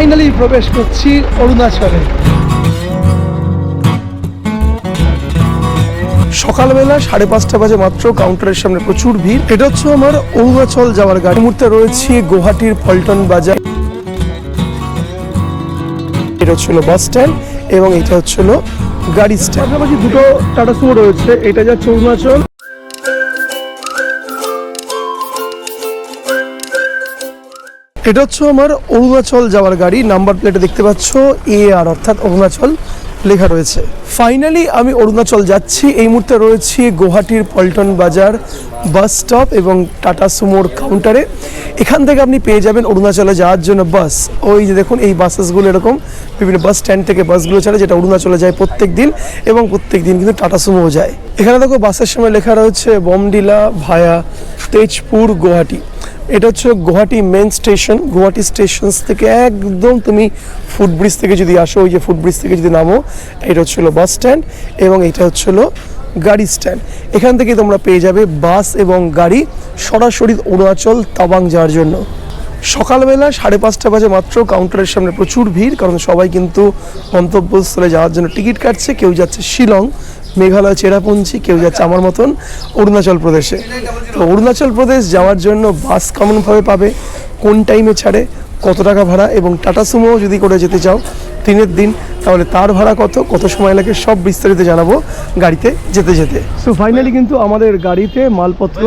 Finally প্রবেশ করছি অরুণাচলে। সকালবেলা সাড়ে পাঁচটা বাজে মাত্র কাউন্টারের সামনে প্রচুর ভিড়। এটা হচ্ছে আমার অরুণাচল যাওয়ার গাড়ি। মুহূর্তে রয়েছি গুয়াহাটির পল্টন বাজার। এটা হচ্ছিল বাস স্ট্যান্ড এবং এটা হচ্ছিল গাড়ি স্ট্যান্ড পাশাপাশি দুটো টাটা সুমো রয়েছে। এটা যাচ্ছে অরুণাচল। এটা হচ্ছে আমার অরুণাচল যাওয়ার গাড়ি, নাম্বার প্লেটে দেখতে পাচ্ছ এ আর অর্থাৎ অরুণাচল লেখা রয়েছে। ফাইনালি আমি অরুণাচল যাচ্ছি। এই মুহূর্তে রয়েছি গুয়াহাটির পল্টন বাজার বাস স্টপ এবং টাটা সুমোর কাউন্টারে এখান থেকে আপনি পেয়ে যাবেন অরুণাচলে যাওয়ার জন্য বাস ওই যে দেখুন, এই বাসেসগুলো এরকম, বিভিন্ন বাস স্ট্যান্ড থেকে বাসগুলো ছাড়ে, যেটা অরুণাচলে যায় প্রত্যেক দিন এবং প্রত্যেক দিন কিন্তু টাটা সুমোও যায়। এখানে দেখো বাসের সময় লেখা রয়েছে, বমডিলা ভায়া তেজপুর, গুয়াহাটি। এটা হচ্ছে Guwahati main station Guwahati station থেকে একদম তুমি ফুটব্রিজ থেকে যদি আসো, ওই যে ফুটব্রিজ থেকে যদি নামো, এটা হচ্ছিল বাস স্ট্যান্ড এবং এটা হচ্ছিল গাড়ি স্ট্যান্ড এখান থেকে তোমরা পেয়ে যাবে বাস এবং গাড়ি সরাসরি অরুণাচল তাবাং যাওয়ার জন্য। সকালবেলা সাড়ে পাঁচটা বাজে মাত্র কাউন্টারের সামনে প্রচুর ভিড়, কারণ সবাই কিন্তু গন্তব্যস্থলে যাওয়ার জন্য টিকিট কাটছে। কেউ যাচ্ছে শিলং, মেঘালয়, চেরাপুঞ্জি, কেউ যাচ্ছে আমার মতন অরুণাচল প্রদেশে। তো অরুণাচল প্রদেশ যাওয়ার জন্য বাস কেমনভাবে পাবে, কোন টাইমে ছাড়ে কত টাকা ভাড়া এবং টাটা সুমো যদি করে যেতে চাও দিনের দিন তাহলে তার ভাড়া কত কত সময় লাগে সব বিস্তারিত জানাব গাড়িতে যেতে যেতে। সো ফাইনালি কিন্তু আমাদের গাড়িতে মালপত্র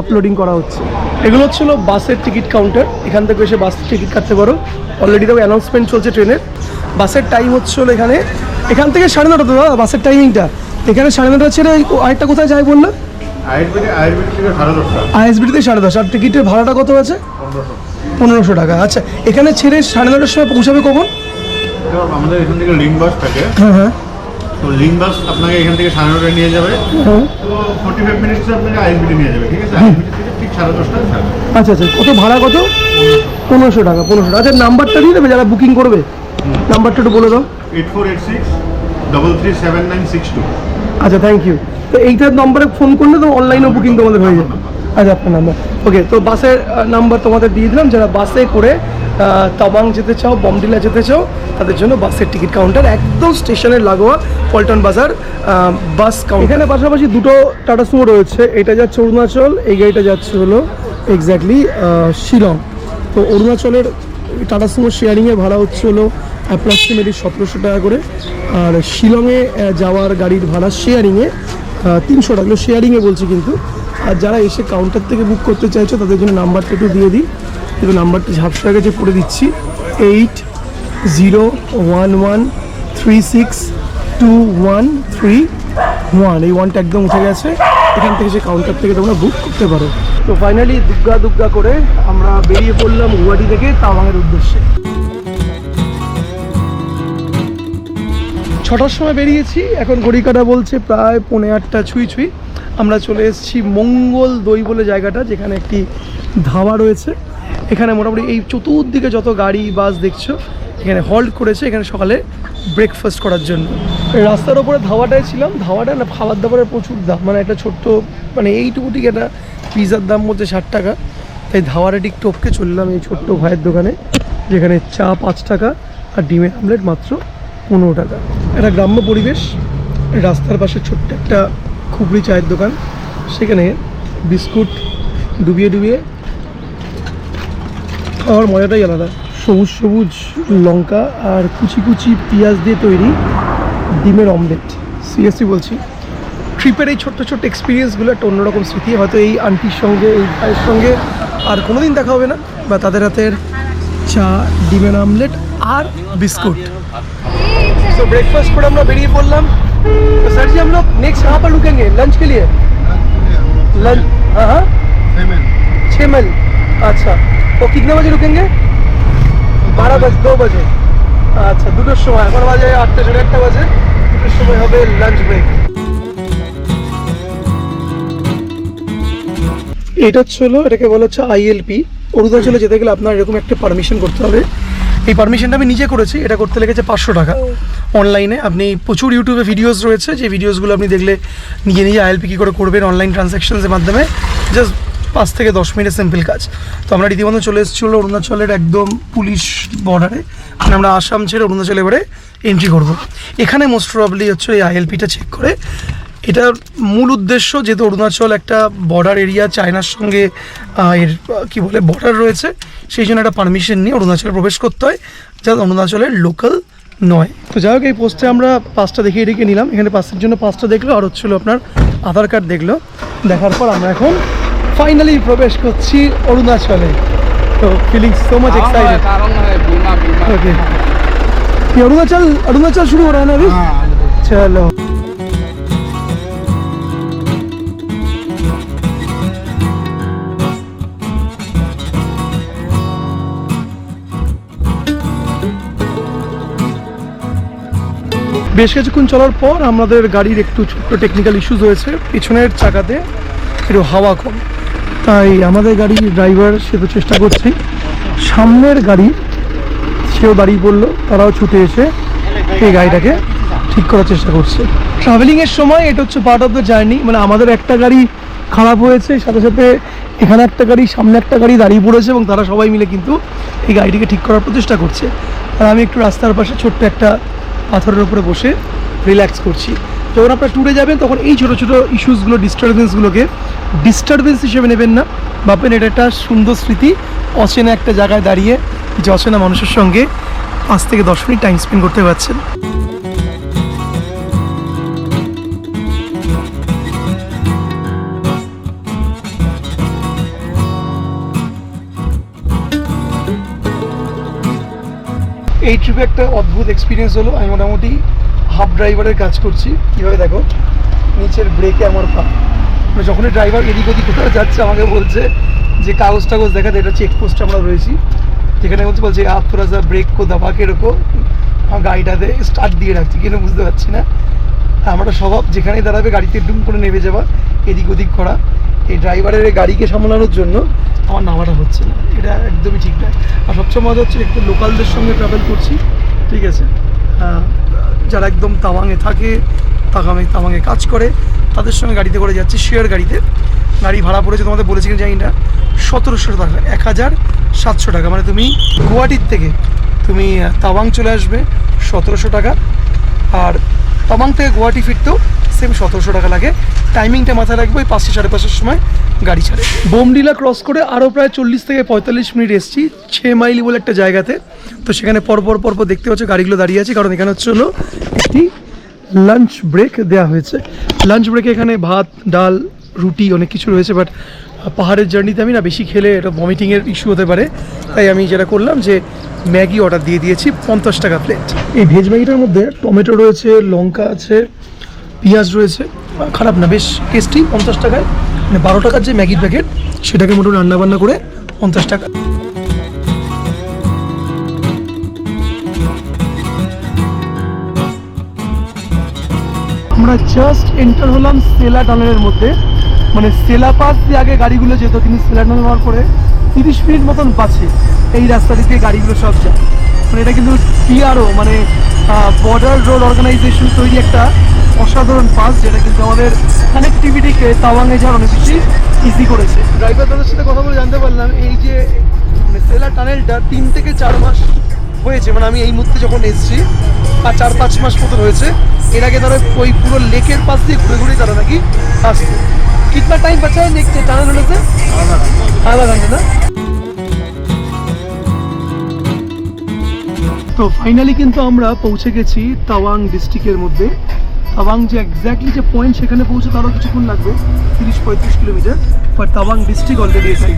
আপলোডিং করা হচ্ছে। এগুলো ছিল বাসের টিকিট কাউন্টার এখান থেকে এসে বাসের টিকিট কাটতে পারো। অলরেডি তো অ্যানাউন্সমেন্ট চলছে ট্রেনের। বাসের টাইম হচ্ছে হলো এখানে এখান থেকে সাড়ে নটা দাদা বাসের টাইমিংটা এখানে সাড়ে নটা ছেড়ে আরেকটা কোথায় যায় বলল? সাড়ে দশটা। আইএসবিটিতে সাড়ে দশ আর টিকিটের ভাড়াটা কত আছে? পনেরোশো টাকা। আচ্ছা এখানে ছেড়ে সাড়ে নটার সময় পৌঁছাবে কখন? আমাদের এখান থেকে লিঙ্ক বাস থাকে। হ্যাঁ হ্যাঁ। তো লিঙ্ক বাস আপনাকে এখান থেকে সাড়ে নটায় নিয়ে যাবে। তো ফোর্টি ফাইভ মিনিটস আপনাকে আইএসবিটি নিয়ে যাবে ঠিক আছে? আইএসবিটি থেকে ঠিক সাড়ে দশটায় আচ্ছা আচ্ছা কত ভাড়া কত? পনেরোশো টাকা পনেরোশো টাকা। আচ্ছা নাম্বারটা দিয়ে দেবে যারা বুকিং করবে। নাম্বারটা একটু বলে দাও। Eight four eight six double three seven nine six two আচ্ছা থ্যাংক ইউ তো এইটার নম্বরে ফোন করলে তো অনলাইনেও বুকিং তোমাদের হয়ে যাবে আচ্ছা আপনার নাম্বার ওকে তো বাসের নাম্বার তোমাদের দিয়ে দিলাম। যারা বাসে করে তাবাং যেতে চাও, বমডিলা যেতে চাও, তাদের জন্য বাসের টিকিট কাউন্টার একদম স্টেশনের লাগোয়া পল্টন বাজার বাস কাউন্টার এখানে পাশাপাশি দুটো টাটা সুমো রয়েছে। এটা যাচ্ছে অরুণাচল, এই গাড়িটা যাচ্ছে হলো এক্স্যাক্টলি শিলং। তো অরুণাচলের টাটা সুমো শেয়ারিংয়ে ভাড়া হচ্ছে হলো অ্যাপ্রক্সিমেটলি সতেরোশো টাকা করে। আর শিলংয়ে যাওয়ার গাড়ির ভাড়া শেয়ারিংয়ে তিনশো টাকা। শেয়ারিংয়ে বলছি কিন্তু। আর যারা এসে কাউন্টার থেকে বুক করতে চাইছো, তাদের জন্য নাম্বারটা একটু দিয়ে দিই। কিন্তু নাম্বারটা ঝাপসা গেছে পড়ে দিচ্ছি। Eight zero one one three six two one three one এই ওয়ানটা একদম উঠে গেছে। এখান থেকে সে কাউন্টার থেকে তোমরা বুক করতে পারো। তো ফাইনালি দুগ্গা দুগ্গা করে আমরা বেরিয়ে পড়লাম গুয়াহাটি থেকে তাওয়াংয়ের উদ্দেশ্যে। ছটার সময় বেরিয়েছি। এখন ঘড়ি কাটা বলছে প্রায় পৌনে আটটা ছুঁই ছুঁই। আমরা চলে এসেছি মঙ্গল দই বলে জায়গাটা, যেখানে একটি ধাবা রয়েছে। এখানে মোটামুটি এই চতুর্দিকে যত গাড়ি, বাস দেখছ, এখানে হল্ট করেছে এখানে সকালে ব্রেকফাস্ট করার জন্য। রাস্তার ওপরে ধাবাটায় ছিলাম। ধাবাটা না খাবার দাবারের প্রচুর দাম। মানে একটা ছোট্ট মানে এইটুকু ঠিক একটা পিৎজার দাম বলছে ষাট টাকা। তাই ধাবাটা ঠিক টপকে চললাম এই ছোট্ট ভাইয়ের দোকানে, যেখানে চা পাঁচ টাকা আর ডিমের আমলেট মাত্র পনেরো টাকা। একটা গ্রাম্য পরিবেশ, রাস্তার পাশে ছোট্ট একটা খুবরি চায়ের দোকান। সেখানে বিস্কুট ডুবিয়ে ডুবিয়ে খাওয়ার মজাটাই আলাদা। সবুজ সবুজ লঙ্কা আর কুচি কুচি পেঁয়াজ দিয়ে তৈরি ডিমের অমলেট। সিরিয়াসলি বলছি। ট্রিপের এই ছোট্ট ছোট্ট এক্সপিরিয়েন্সগুলো একটা অন্যরকম স্মৃতি। হয়তো এই আন্টির সঙ্গে, এই ভাইয়ের সঙ্গে আর কোনো দিন দেখা হবে না। বা তাদের হাতের চা, ডিমের আমলেট আর বিস্কুট। তো ব্রেকফাস্ট করে আমরা বেরিয়ে পড়লাম। तो सर जी हम लोग नेक्स्ट कहाँ पर रुकेंगे लंच के लिए लंच हाँ हाँ छः मील अच्छा तो कितने बजे रुकेंगे बारह बजे दो बजे আচ্ছা দুটোর সময় এখন বাজে আটটা সাড়ে আটটা বাজে দুটোর সময় হবে লাঞ্চ ব্রেক এটা ছিল এটাকে বলা হচ্ছে আইএলপি অরুণাচলে যেতে গেলে আপনার এরকম একটা পারমিশন করতে হবে এই পারমিশনটা আমি নিজে করেছি এটা করতে লেগেছে পাঁচশো টাকা। অনলাইনে আপনি প্রচুর ইউটিউবে ভিডিওস রয়েছে যে ভিডিওসগুলো আপনি দেখলে নিজে নিজে আইএলপি কী করে করবেন অনলাইন ট্রানজ্যাকশনসের মাধ্যমে জাস্ট পাঁচ থেকে দশ মিনিটের সিম্পল কাজ। তো আমরা রীতিমতো চলে এসেছিল অরুণাচলের একদম পুলিশ বর্ডারে মানে আমরা আসাম ছেড়ে অরুণাচল এবারে এন্ট্রি করব। এখানে মোস্ট প্রবলি হচ্ছে এই আইএলপিটা চেক করে এটার মূল উদ্দেশ্য যেহেতু অরুণাচল একটা বর্ডার এরিয়া চায়নার সঙ্গে আহ, এর আহ, কি বলে বর্ডার রয়েছে সেই জন্য একটা পারমিশন নিয়ে অরুণাচলে প্রবেশ করতে হয় যা অরুণাচলের লোকাল নয় তো যাই হোক এই পোস্টে আমরা পাসটা দেখিয়ে রেখে নিলাম এখানে পাসের জন্য পাসটা দেখলো আর হচ্ছিল আপনার আধার কার্ড দেখলো দেখার পর আমরা এখন ফাইনালি প্রবেশ করছি অরুণাচলে তো feeling so much excited okay ये अरुणाचल अरुणाचल शुरू हो रहा है ना अभी चलो বেশ কিছুক্ষণ চলার পর আমাদের গাড়ির একটু ছোট্ট টেকনিক্যাল ইস্যুস হয়েছে পিছনের চাকাতে একটু হাওয়া কম। তাই আমাদের গাড়ির ড্রাইভার সে তো চেষ্টা করছে। সামনের গাড়ি, সেও দাঁড়িয়ে পড়ল। তারাও ছুটে এসে এই গাড়িটাকে ঠিক করার চেষ্টা করছে। ট্রাভেলিংয়ের সময় এটা হচ্ছে পার্ট অফ দ্য জার্নি মানে আমাদের একটা গাড়ি খারাপ হয়েছে, সাথে সাথে এখানে একটা গাড়ি, সামনে একটা গাড়ি দাঁড়িয়ে পড়েছে এবং তারা সবাই মিলে কিন্তু এই গাড়িটিকে ঠিক করার প্রচেষ্টা করছে। আর আমি একটু রাস্তার পাশে ছোট্ট একটা পাথরের উপরে বসে রিল্যাক্স করছি। যখন আপনারা ট্যুরে যাবেন, তখন এই ছোটো ছোটো ইস্যুসগুলো ডিস্টারবেন্সগুলোকে ডিস্টারবেন্স হিসেবে নেবেন না। ভাববেন এটা একটা সুন্দর স্মৃতি, অচেনা একটা জায়গায় দাঁড়িয়ে যে অচেনা মানুষের সঙ্গে পাঁচ থেকে দশ মিনিট টাইম স্পেন্ড করতে পারছেন। এই ট্রিপে একটা অদ্ভুত এক্সপিরিয়েন্স হলো। আমি মোটামুটি হাফ ড্রাইভারের কাজ করছি। কীভাবে দেখো? নিচের ব্রেকে আমার পা। মানে যখনই ড্রাইভার এদিক ওদিক কোথাও যাচ্ছে, আমাকে বলছে যে, কাগজ টাগজ দেখাতে এটা চেকপোস্টে আমরা রয়েছি। যেখানে বলছে বলছে আপ থোড়া সা ব্রেক কো দাবাকে রেখো আমার গাড়িটাতে স্টার্ট দিয়ে রাখছি। কেন বুঝতে পারছি না। আমরা স্বভাব যেখানেই দাঁড়াবে, গাড়িতে ডুম করে নেমে যাওয়া এদিক ওদিক করা এই ড্রাইভারের এই গাড়িকে সামলানোর জন্য আমার নামাটা হচ্ছে না। এটা একদমই ঠিক নয়। আর সবচেয়ে মজা হচ্ছে একটু লোকালদের সঙ্গে ট্রাভেল করছি, ঠিক আছে? যারা একদম তাওয়াংয়ে থাকে তাকামে তাওয়াংয়ে কাজ করে, তাদের সঙ্গে গাড়িতে করে যাচ্ছি শেয়ার গাড়িতে। গাড়ি ভাড়া পড়েছে তোমাদের বলেছি কিনা জানি না, সতেরোশো টাকা এক হাজার সাতশো টাকা। মানে তুমি গুয়াহাটির থেকে, তুমি তাওয়াং চলে আসবে, সতেরোশো টাকা। আর তামাং থেকে গুয়াহাটি ফিরতেও সেম সতেরোশো টাকা লাগে। টাইমিংটা মাথায় রাখব ওই পাঁচটা সাড়ে পাঁচটার সময় গাড়ি ছাড়ে। বোমডিলা ক্রস করে আরও প্রায় চল্লিশ থেকে পঁয়তাল্লিশ মিনিট এসেছি ছে মাইলি বলে একটা জায়গাতে। তো সেখানে পরপর পরপর দেখতে হচ্ছে গাড়িগুলো দাঁড়িয়ে আছে কারণ এখানে হচ্ছে হলো একটি লাঞ্চ ব্রেক দেওয়া হয়েছে। লাঞ্চ ব্রেকে এখানে ভাত ডাল রুটি অনেক কিছু রয়েছে বাট পাহাড়ের জার্নিতে আমি না বেশি খেলে এটা ভমিটিংয়ের ইস্যু হতে পারে। তাই আমি যেটা করলাম যে ম্যাগি অর্ডার দিয়ে দিয়েছি পঞ্চাশ টাকা প্লেট এই ভেজ ম্যাগিটার মধ্যে টমেটো রয়েছে লঙ্কা আছে পেঁয়াজ রয়েছে, খারাপ না, বেশ টেস্টি পঞ্চাশ টাকায়। মানে বারো টাকার যে ম্যাগির প্যাকেট সেটাকে মোটামুটি রান্না বান্না করে পঞ্চাশ টাকা। আমরা জাস্ট এন্টার হলাম সেলা টানেলের মধ্যে। মানে সেলা পাস দিয়ে আগে গাড়িগুলো যেত, কিন্তু সেলা টানেল হওয়ার পরে তিরিশ মিনিট মতন বাঁচে। এই রাস্তা দিয়ে গাড়িগুলো সব যায়। মানে এটা কিন্তু পিআরও মানে বর্ডার রোড অর্গানাইজেশন তৈরি একটা অসাধারণ পাস যেটা কিন্তু আমাদের কানেক্টিভিটিকে তাওয়াংয়ে যাওয়ার অনেক বেশি ইজি করেছে। ড্রাইভার দাদার সাথে কথা বলে জানতে পারলাম এই যে মানে সেলা টানেলটা তিন থেকে চার মাস হয়েছে মানে আমি এই মুহূর্তে যখন এসেছি আর চার পাঁচ মাস মতো হয়েছে এর আগে ধরো ওই পুরো লেকের পাশ দিয়ে ঘুরে ঘুরে তারা নাকি আসতো। কিতনা টাইম বাঁচা है টানেল হলে से আধা ঘণ্টা না? তো ফাইনালি কিন্তু আমরা পৌঁছে গেছি তাওয়াং ডিস্ট্রিক্টের মধ্যে। তাওয়াং যে এক্স্যাক্টলি যে পয়েন্ট সেখানে পৌঁছে তারও কিছুক্ষণ লাগবে, তিরিশ পঁয়ত্রিশ kilometre. But Tawang district already এটাই